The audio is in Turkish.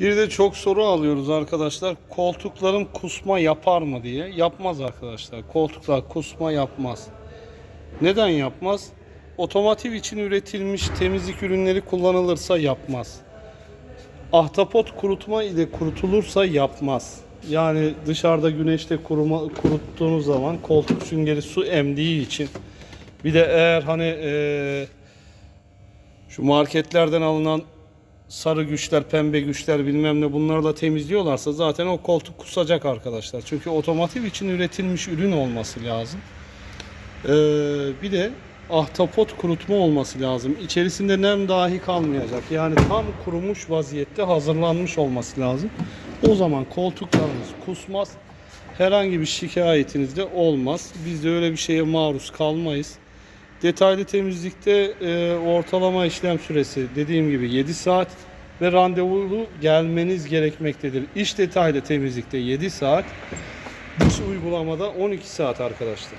Bir de çok soru alıyoruz arkadaşlar. Koltuklarım kusma yapar mı diye. Yapmaz arkadaşlar. Koltuklar kusma yapmaz. Neden yapmaz? Otomotiv için üretilmiş temizlik ürünleri kullanılırsa yapmaz. Ahtapot kurutma ile kurutulursa yapmaz. Yani dışarıda güneşte kuruma, kuruttuğunuz zaman koltuk süngeri su emdiği için bir de eğer hani eee, şu marketlerden alınan sarı güçler, pembe güçler bilmem ne bunlarla temizliyorlarsa zaten o koltuk kusacak arkadaşlar. Çünkü otomotiv için üretilmiş ürün olması lazım. Ee, bir de ahtapot kurutma olması lazım. İçerisinde nem dahi kalmayacak. Yani tam kurumuş vaziyette hazırlanmış olması lazım. O zaman koltuklarınız kusmaz. Herhangi bir şikayetiniz de olmaz. Biz de öyle bir şeye maruz kalmayız. Detaylı temizlikte e, ortalama işlem süresi dediğim gibi 7 saat ve randevulu gelmeniz gerekmektedir. İş detaylı temizlikte 7 saat, dış uygulamada 12 saat arkadaşlar.